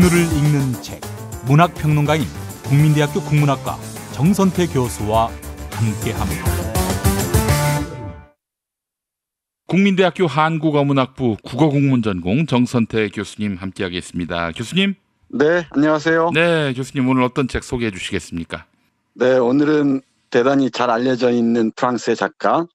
오늘을 읽는 책 문학평론가인 국민대학교 국문학과 정선태 교수와 함께합니다. 국민대학교 한국어문학부 국어국문전공 정선태 교수님 함께하겠습니다. 교수님, 네, 안녕하세요. 네. 네, 교수님 오늘 어떤 책 소개해 주시겠습니까? 오늘은 대단히 잘 알려져 있는 프랑스의 작가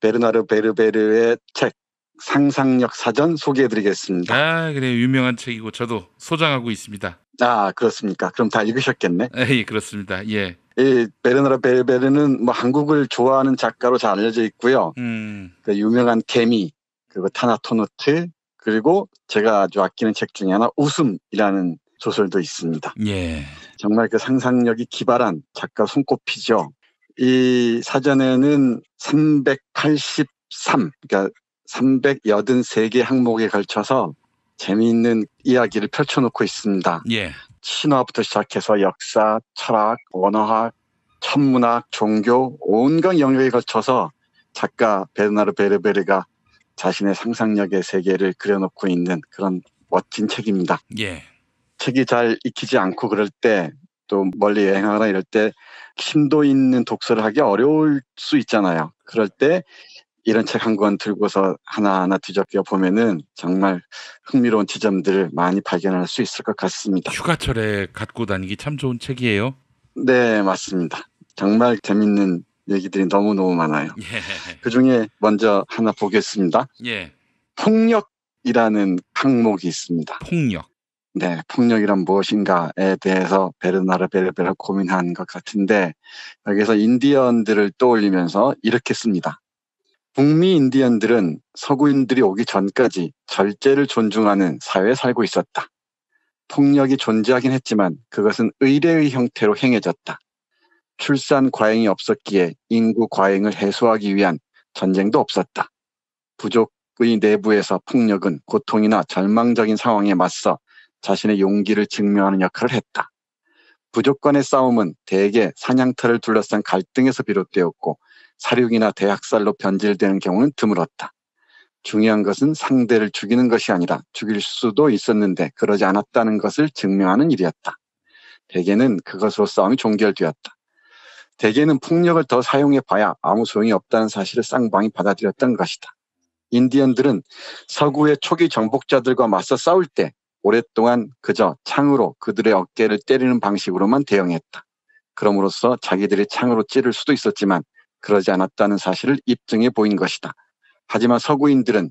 베르나르 베르베르의 책 상상력 사전 소개해 드리겠습니다. 아, 그래 유명한 책이고 저도 소장하고 있습니다. 아, 그렇습니까? 그럼 다 읽으셨겠네. 예, 그렇습니다. 예. 이 베르나르 베르베르는 뭐 한국을 좋아하는 작가로 잘 알려져 있고요. 음, 그 유명한 개미, 그리고 타나토노트, 그리고 제가 아주 아끼는 책 중에 하나 웃음이라는 소설도 있습니다. 예. 정말 그 상상력이 기발한 작가 손꼽히죠. 이 사전에는 383, 그러니까 383개 항목에 걸쳐서 재미있는 이야기를 펼쳐놓고 있습니다. 예. 신화부터 시작해서 역사, 철학, 언어학, 천문학, 종교, 온갖 영역에 걸쳐서 작가 베르나르 베르베르가 자신의 상상력의 세계를 그려놓고 있는 그런 멋진 책입니다. 예. 책이 잘 익히지 않고 그럴 때 또 멀리 여행하거나 이럴 때 심도 있는 독서를 하기 어려울 수 있잖아요. 그럴 때 이런 책 한 권 들고서 하나하나 뒤적여 보면은 정말 흥미로운 지점들을 많이 발견할 수 있을 것 같습니다. 휴가철에 갖고 다니기 참 좋은 책이에요. 네, 맞습니다. 정말 재밌는 얘기들이 너무너무 많아요. 예. 그 중에 먼저 하나 보겠습니다. 예. 폭력이라는 항목이 있습니다. 폭력. 네, 폭력이란 무엇인가에 대해서 베르나르 베르베르 고민한 것 같은데 여기서 인디언들을 떠올리면서 이렇게 씁니다. 북미 인디언들은 서구인들이 오기 전까지 절제를 존중하는 사회에 살고 있었다. 폭력이 존재하긴 했지만 그것은 의례의 형태로 행해졌다. 출산 과잉이 없었기에 인구 과잉을 해소하기 위한 전쟁도 없었다. 부족의 내부에서 폭력은 고통이나 절망적인 상황에 맞서 자신의 용기를 증명하는 역할을 했다. 부족 간의 싸움은 대개 사냥터를 둘러싼 갈등에서 비롯되었고 사륙이나 대학살로 변질되는 경우는 드물었다. 중요한 것은 상대를 죽이는 것이 아니라 죽일 수도 있었는데 그러지 않았다는 것을 증명하는 일이었다. 대개는 그것으로 싸움이 종결되었다. 대개는 폭력을 더 사용해 봐야 아무 소용이 없다는 사실을 쌍방이 받아들였던 것이다. 인디언들은 서구의 초기 정복자들과 맞서 싸울 때 오랫동안 그저 창으로 그들의 어깨를 때리는 방식으로만 대응했다. 그럼으로써 자기들이 창으로 찌를 수도 있었지만 그러지 않았다는 사실을 입증해 보인 것이다. 하지만 서구인들은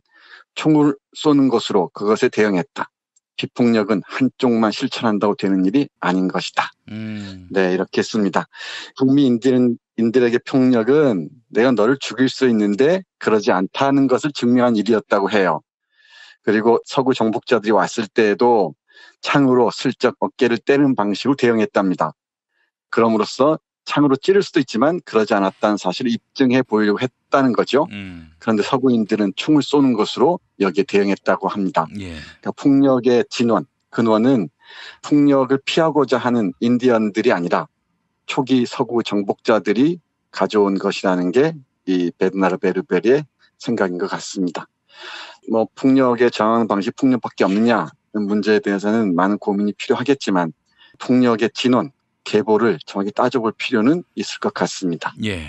총을 쏘는 것으로 그것에 대응했다. 비폭력은 한쪽만 실천한다고 되는 일이 아닌 것이다. 음. 네, 이렇게 씁니다. 북미 인들은, 인들에게 폭력은 내가 너를 죽일 수 있는데 그러지 않다는 것을 증명한 일이었다고 해요. 그리고 서구 정복자들이 왔을 때에도 창으로 슬쩍 어깨를 때리는 방식으로 대응했답니다. 그럼으로써 창으로 찌를 수도 있지만 그러지 않았다는 사실을 입증해 보이려고 했다는 거죠. 음. 그런데 서구인들은 총을 쏘는 것으로 여기에 대응했다고 합니다. 예. 그러니까 폭력의 진원, 근원은 폭력을 피하고자 하는 인디언들이 아니라 초기 서구 정복자들이 가져온 것이라는 게 이 베르나르 베르베리의 생각인 것 같습니다. 뭐 폭력에 저항하는 방식 폭력밖에 없느냐 문제에 대해서는 많은 고민이 필요하겠지만 폭력의 진원, 계보를 정확히 따져볼 필요는 있을 것 같습니다. 예.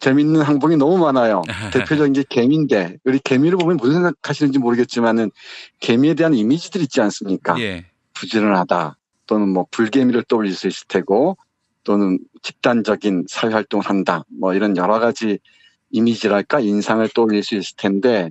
재밌는 항목이 너무 많아요. 대표적인 게 개미인데 우리 개미를 보면 무슨 생각하시는지 모르겠지만은 개미에 대한 이미지들 있지 않습니까? 예. 부지런하다 또는 뭐 불개미를 떠올릴 수 있을 테고 또는 집단적인 사회 활동을 한다 뭐 이런 여러 가지 이미지랄까 인상을 떠올릴 수 있을 텐데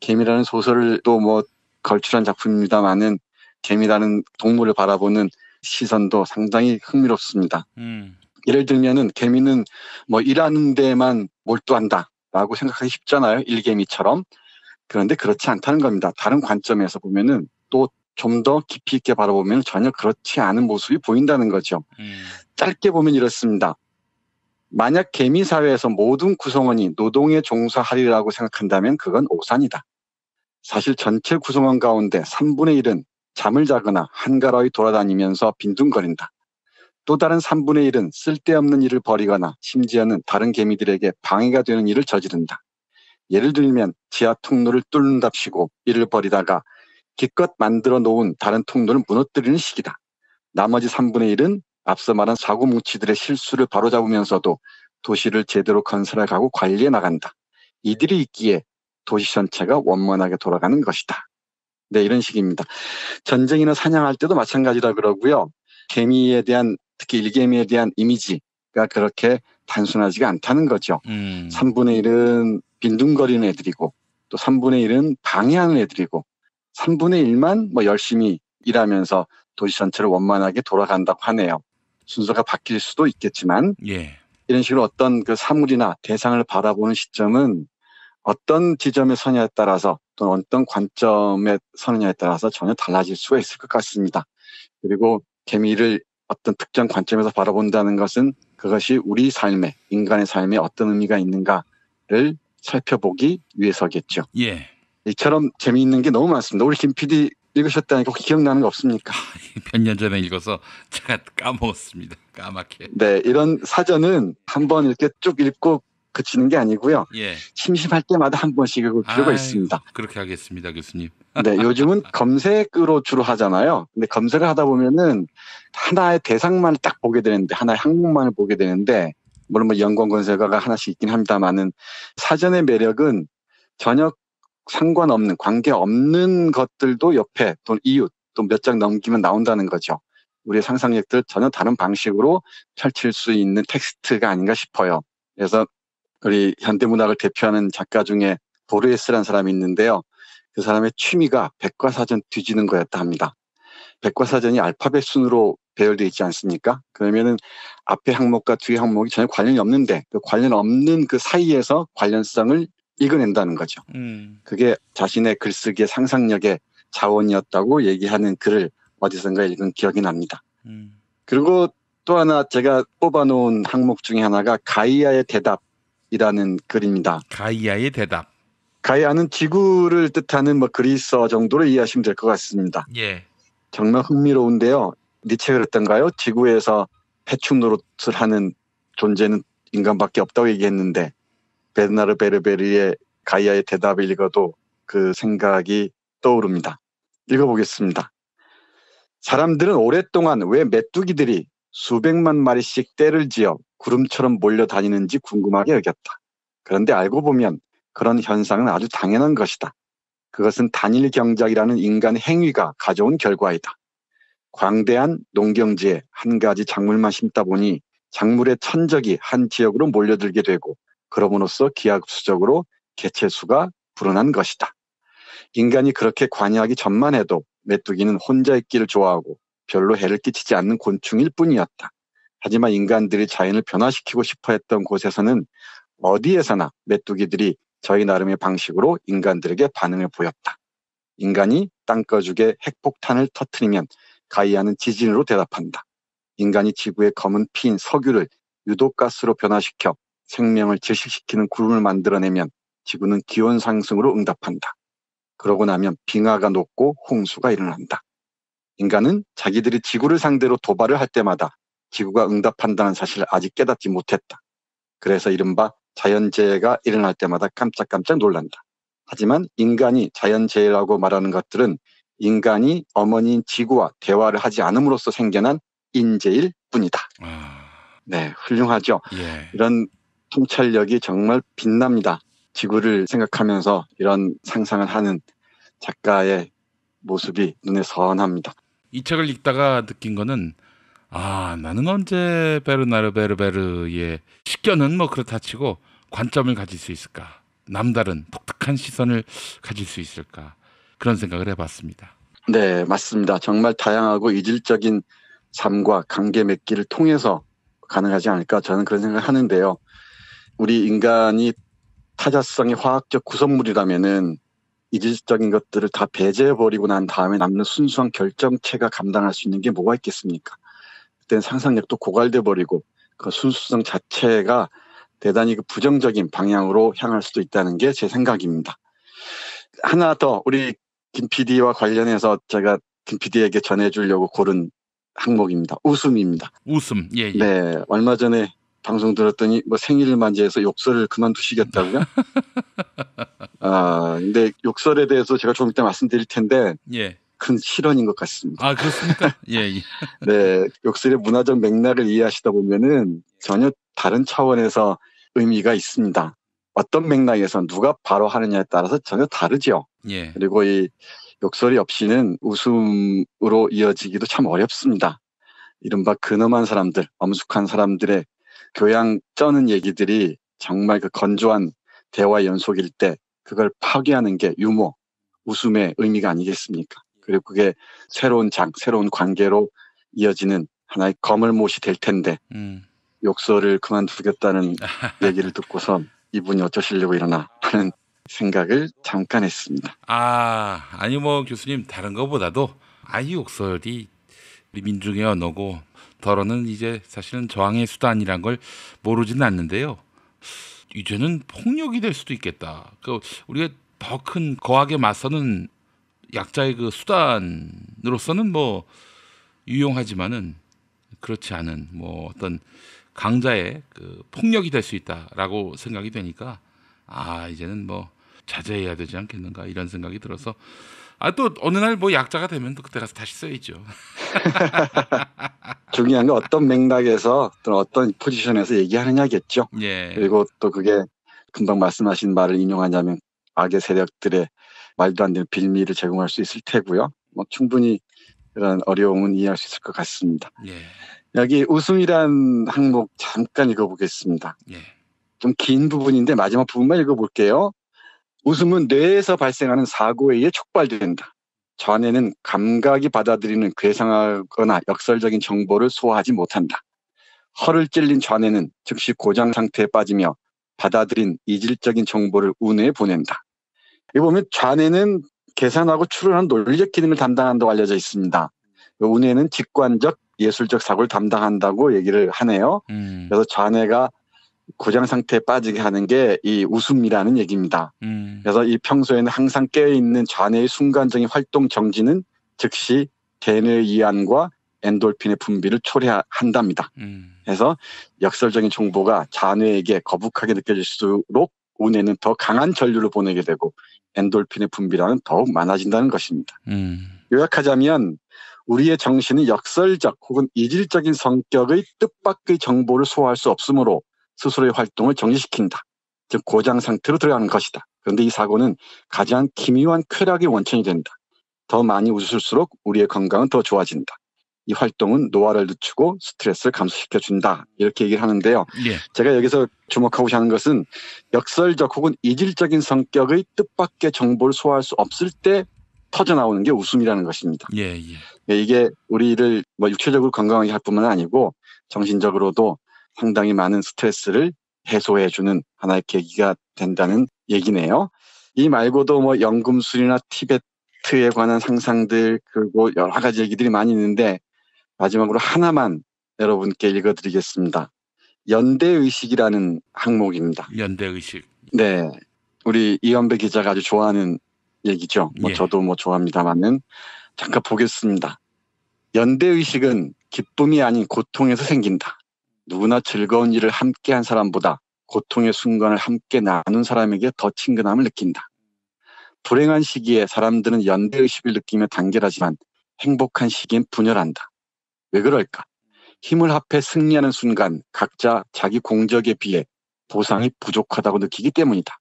개미라는 소설을 또뭐 걸출한 작품입니다만은 개미라는 동물을 바라보는 시선도 상당히 흥미롭습니다. 음. 예를 들면은 개미는 뭐 일하는 데만 몰두한다라고 생각하기 쉽잖아요. 일개미처럼. 그런데 그렇지 않다는 겁니다. 다른 관점에서 보면은 또 좀 더 깊이 있게 바라보면 전혀 그렇지 않은 모습이 보인다는 거죠. 음. 짧게 보면 이렇습니다. 만약 개미 사회에서 모든 구성원이 노동에 종사하리라고 생각한다면 그건 오산이다. 사실 전체 구성원 가운데 3분의 1은 잠을 자거나 한가로이 돌아다니면서 빈둥거린다. 또 다른 3분의 1은 쓸데없는 일을 벌이거나 심지어는 다른 개미들에게 방해가 되는 일을 저지른다. 예를 들면 지하 통로를 뚫는답시고 일을 벌이다가 기껏 만들어 놓은 다른 통로를 무너뜨리는 시기다. 나머지 3분의 1은 앞서 말한 사고 뭉치들의 실수를 바로잡으면서도 도시를 제대로 건설해 가고 관리해 나간다. 이들이 있기에 도시 전체가 원만하게 돌아가는 것이다. 네, 이런 식입니다. 전쟁이나 사냥할 때도 마찬가지라 그러고요. 개미에 대한 특히 일개미에 대한 이미지가 그렇게 단순하지가 않다는 거죠. 음. 3분의 1은 빈둥거리는 애들이고 또 3분의 1은 방해하는 애들이고 3분의 1만 뭐 열심히 일하면서 도시 전체를 원만하게 돌아간다고 하네요. 순서가 바뀔 수도 있겠지만 예. 이런 식으로 어떤 그 사물이나 대상을 바라보는 시점은 어떤 지점에 서냐에 따라서 또는 어떤 관점에 서느냐에 따라서 전혀 달라질 수가 있을 것 같습니다. 그리고 개미를 어떤 특정 관점에서 바라본다는 것은 그것이 우리 삶에, 인간의 삶에 어떤 의미가 있는가를 살펴보기 위해서겠죠. 예. 이처럼 재미있는 게 너무 많습니다. 우리 김 PD 읽으셨다니까 혹시 기억나는 거 없습니까? 몇 년 전에 읽어서 제가 까먹었습니다. 까맣게. 네, 이런 사전은 한 번 이렇게 쭉 읽고 그치는 게 아니고요. 예. 심심할 때마다 한 번씩 읽을 필요가 아유, 있습니다. 그렇게 하겠습니다, 교수님. 네, 요즘은 검색으로 주로 하잖아요. 근데 검색을 하다 보면은 하나의 대상만을 딱 보게 되는데, 하나의 항목만을 보게 되는데, 물론 뭐 연관 검색어가 하나씩 있긴 합니다만은 사전의 매력은 전혀 상관없는, 관계 없는 것들도 옆에 또 이웃, 또 몇 장 넘기면 나온다는 거죠. 우리의 상상력들 전혀 다른 방식으로 펼칠 수 있는 텍스트가 아닌가 싶어요. 그래서 우리 현대문학을 대표하는 작가 중에 보르헤스라는 사람이 있는데요. 그 사람의 취미가 백과사전 뒤지는 거였다 합니다. 백과사전이 알파벳 순으로 배열되어 있지 않습니까? 그러면은 앞에 항목과 뒤에 항목이 전혀 관련이 없는데 그 관련 없는 그 사이에서 관련성을 읽어낸다는 거죠. 음. 그게 자신의 글쓰기의 상상력의 자원이었다고 얘기하는 글을 어디선가 읽은 기억이 납니다. 음. 그리고 또 하나 제가 뽑아놓은 항목 중에 하나가 가이아의 대답 이라는 글입니다. 가이아의 대답. 가이아는 지구를 뜻하는 뭐 그리스어 정도로 이해하시면 될 것 같습니다. 예. 정말 흥미로운데요. 니체가 그랬던가요? 지구에서 해충 노릇을 하는 존재는 인간밖에 없다고 얘기했는데 베르나르 베르베르의 가이아의 대답을 읽어도 그 생각이 떠오릅니다. 읽어보겠습니다. 사람들은 오랫동안 왜 메뚜기들이 수백만 마리씩 떼를 지어 구름처럼 몰려다니는지 궁금하게 여겼다. 그런데 알고 보면 그런 현상은 아주 당연한 것이다. 그것은 단일 경작이라는 인간의 행위가 가져온 결과이다. 광대한 농경지에 한 가지 작물만 심다 보니 작물의 천적이 한 지역으로 몰려들게 되고 그럼으로써 기하급수적으로 개체수가 불어난 것이다. 인간이 그렇게 관여하기 전만 해도 메뚜기는 혼자 있기를 좋아하고 별로 해를 끼치지 않는 곤충일 뿐이었다. 하지만 인간들이 자연을 변화시키고 싶어 했던 곳에서는 어디에서나 메뚜기들이 저희 나름의 방식으로 인간들에게 반응을 보였다. 인간이 땅꺼죽에 핵폭탄을 터트리면 가이아는 지진으로 대답한다. 인간이 지구의 검은 피인 석유를 유독가스로 변화시켜 생명을 질식시키는 구름을 만들어내면 지구는 기온 상승으로 응답한다. 그러고 나면 빙하가 녹고 홍수가 일어난다. 인간은 자기들이 지구를 상대로 도발을 할 때마다 지구가 응답한다는 사실을 아직 깨닫지 못했다. 그래서 이른바 자연재해가 일어날 때마다 깜짝깜짝 놀란다. 하지만 인간이 자연재해라고 말하는 것들은 인간이 어머니인 지구와 대화를 하지 않음으로써 생겨난 인재일 뿐이다. 아. 네, 훌륭하죠. 예. 이런 통찰력이 정말 빛납니다. 지구를 생각하면서 이런 상상을 하는 작가의 모습이 눈에 선합니다. 이 책을 읽다가 느낀 거는 아 나는 언제 베르나르 베르베르의 식견은 뭐 그렇다 치고 관점을 가질 수 있을까 남다른 독특한 시선을 가질 수 있을까 그런 생각을 해봤습니다. 네, 맞습니다. 정말 다양하고 이질적인 삶과 관계 맺기를 통해서 가능하지 않을까 저는 그런 생각을 하는데요. 우리 인간이 타자성의 화학적 구성물이라면은 이질적인 것들을 다 배제해버리고 난 다음에 남는 순수한 결정체가 감당할 수 있는 게 뭐가 있겠습니까? 그때는 상상력도 고갈돼 버리고 그 순수성 자체가 대단히 그 부정적인 방향으로 향할 수도 있다는 게 제 생각입니다. 하나 더 우리 김 PD와 관련해서 제가 김 PD에게 전해주려고 고른 항목입니다. 웃음입니다. 웃음 예 예. 네, 얼마 전에 방송 들었더니 뭐 생일을 맞이해서 욕설을 그만두시겠다고요? 아, 근데 욕설에 대해서 제가 조금 이따 말씀드릴 텐데 예. 큰 실언인 것 같습니다. 아 그렇습니까? 예. 예. 네, 욕설의 문화적 맥락을 이해하시다 보면은 전혀 다른 차원에서 의미가 있습니다. 어떤 맥락에서 누가 바로 하느냐에 따라서 전혀 다르죠. 예. 그리고 이 욕설이 없이는 웃음으로 이어지기도 참 어렵습니다. 이른바 근엄한 사람들, 엄숙한 사람들의 교양 쩌는 얘기들이 정말 그 건조한 대화 연속일 때 그걸 파괴하는 게 유머, 웃음의 의미가 아니겠습니까? 그리고 그게 새로운 장, 새로운 관계로 이어지는 하나의 거물못이 될 텐데 음. 욕설을 그만두겠다는 얘기를 듣고서 이분이 어쩌시려고 이러나 하는 생각을 잠깐 했습니다. 아 아니 뭐 교수님 다른 것보다도 아이 욕설이 우리 민중의 언어고 더러는 이제 사실은 저항의 수단이란 걸 모르지는 않는데요. 이제는 폭력이 될 수도 있겠다. 그 우리가 더 큰 거하게 맞서는 약자의 그 수단으로서는 뭐 유용하지만은 그렇지 않은 뭐 어떤 강자의 그 폭력이 될 수 있다라고 생각이 되니까 아 이제는 뭐 자제해야 되지 않겠는가 이런 생각이 들어서 아 또 어느 날 뭐 약자가 되면 또 그때 가서 다시 써야죠. 중요한 건 어떤 맥락에서 또 어떤 포지션에서 얘기하느냐겠죠. 예. 그리고 또 그게 금방 말씀하신 말을 인용하자면 악의 세력들의 말도 안 되는 빌미를 제공할 수 있을 테고요. 뭐 충분히 그런 어려움은 이해할 수 있을 것 같습니다. 예. 여기 웃음이란 항목 잠깐 읽어보겠습니다. 예. 좀긴 부분인데 마지막 부분만 읽어볼게요. 웃음은 뇌에서 발생하는 사고에 의해 촉발된다. 좌뇌는 감각이 받아들이는 괴상하거나 역설적인 정보를 소화하지 못한다. 허를 찔린 좌뇌는 즉시 고장 상태에 빠지며 받아들인 이질적인 정보를 우뇌에 보낸다. 여기 보면 좌뇌는 계산하고 추론한 논리적 기능을 담당한다고 알려져 있습니다. 우뇌는 직관적 예술적 사고를 담당한다고 얘기를 하네요. 음. 그래서 좌뇌가 고장 상태에 빠지게 하는 게 이 웃음이라는 얘기입니다. 음. 그래서 이 평소에는 항상 깨어 있는 좌뇌의 순간적인 활동 정지는 즉시 대뇌의 이완과 엔돌핀의 분비를 초래한답니다. 음. 그래서 역설적인 정보가 좌뇌에게 거북하게 느껴질수록 우뇌는 더 강한 전류를 보내게 되고 엔돌핀의 분비량은 더욱 많아진다는 것입니다. 음. 요약하자면 우리의 정신은 역설적 혹은 이질적인 성격의 뜻밖의 정보를 소화할 수 없으므로 스스로의 활동을 정지시킨다. 즉 고장 상태로 들어가는 것이다. 그런데 이 사고는 가장 기묘한 쾌락의 원천이 된다. 더 많이 웃을수록 우리의 건강은 더 좋아진다. 이 활동은 노화를 늦추고 스트레스를 감소시켜 준다. 이렇게 얘기를 하는데요. 예. 제가 여기서 주목하고자 하는 것은 역설적 혹은 이질적인 성격의 뜻밖의 정보를 소화할 수 없을 때 터져 나오는 게 웃음이라는 것입니다. 예. 예. 예, 이게 우리를 뭐 육체적으로 건강하게 할 뿐만 아니고 정신적으로도 상당히 많은 스트레스를 해소해주는 하나의 계기가 된다는 얘기네요. 이 말고도 뭐 연금술이나 티베트에 관한 상상들 그리고 여러 가지 얘기들이 많이 있는데 마지막으로 하나만 여러분께 읽어드리겠습니다. 연대의식이라는 항목입니다. 연대 의식. 네. 우리 이현배 기자가 아주 좋아하는 얘기죠. 뭐 예. 저도 뭐 좋아합니다만은 잠깐 보겠습니다. 연대의식은 기쁨이 아닌 고통에서 생긴다. 누구나 즐거운 일을 함께 한 사람보다 고통의 순간을 함께 나눈 사람에게 더 친근함을 느낀다. 불행한 시기에 사람들은 연대의식을 느끼며 단결하지만 행복한 시기엔 분열한다. 왜 그럴까? 힘을 합해 승리하는 순간 각자 자기 공적에 비해 보상이 부족하다고 느끼기 때문이다.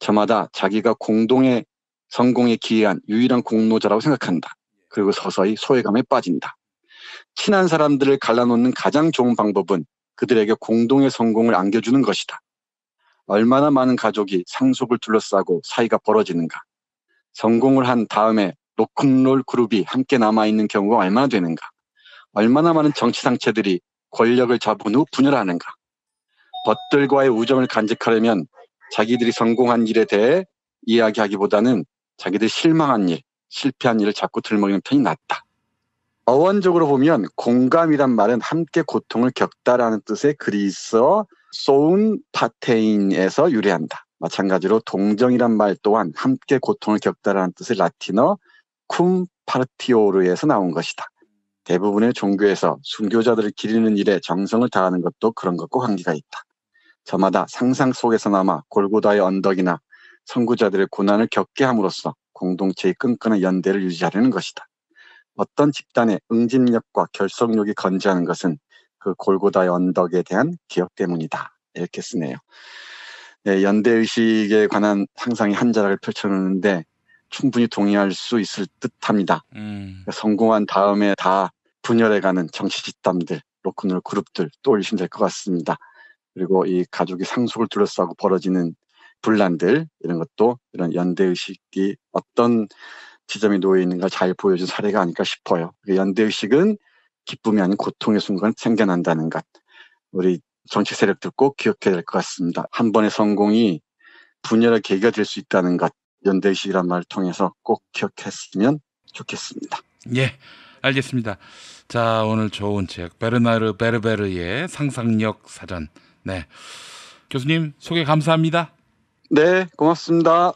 저마다 자기가 공동의 성공에 기여한 유일한 공로자라고 생각한다. 그리고 서서히 소외감에 빠진다. 친한 사람들을 갈라놓는 가장 좋은 방법은 그들에게 공동의 성공을 안겨주는 것이다. 얼마나 많은 가족이 상속을 둘러싸고 사이가 벌어지는가. 성공을 한 다음에 로큰롤 그룹이 함께 남아있는 경우가 얼마나 되는가. 얼마나 많은 정치 상체들이 권력을 잡은 후 분열하는가. 벗들과의 우정을 간직하려면 자기들이 성공한 일에 대해 이야기하기보다는 자기들 실망한 일, 실패한 일을 자꾸 들먹이는 편이 낫다. 어원적으로 보면 공감이란 말은 함께 고통을 겪다라는 뜻의 그리스어 소운 파테인에서 유래한다. 마찬가지로 동정이란 말 또한 함께 고통을 겪다라는 뜻의 라틴어 쿰 파르티오르에서 나온 것이다. 대부분의 종교에서 순교자들을 기리는 일에 정성을 다하는 것도 그런 것과 관계가 있다. 저마다 상상 속에서나마 골고다의 언덕이나 선구자들의 고난을 겪게 함으로써 공동체의 끈끈한 연대를 유지하려는 것이다. 어떤 집단의 응집력과 결속력이 건재하는 것은 그 골고다의 언덕에 대한 기억 때문이다. 이렇게 쓰네요. 네, 연대의식에 관한 상상이 한 자락을 펼쳐놓는데 충분히 동의할 수 있을 듯합니다. 음. 성공한 다음에 다 분열해가는 정치 집단들, 로큰롤 그룹들 떠올리시면 될것 같습니다. 그리고 이 가족이 상속을 둘러싸고 벌어지는 분란들 이런 것도 이런 연대의식이 어떤 지점에 놓여 있는가 잘 보여준 사례가 아닐까 싶어요. 그 연대의식은 기쁨이 아닌 고통의 순간 생겨난다는 것. 우리 정치 세력들 꼭 기억해야 될 것 같습니다. 한 번의 성공이 분열의 계기가 될 수 있다는 것. 연대의식이란 말을 통해서 꼭 기억했으면 좋겠습니다. 예, 알겠습니다. 자, 오늘 좋은 책 베르나르 베르베르의 상상력 사전. 네. 교수님 소개 감사합니다. 네, 고맙습니다.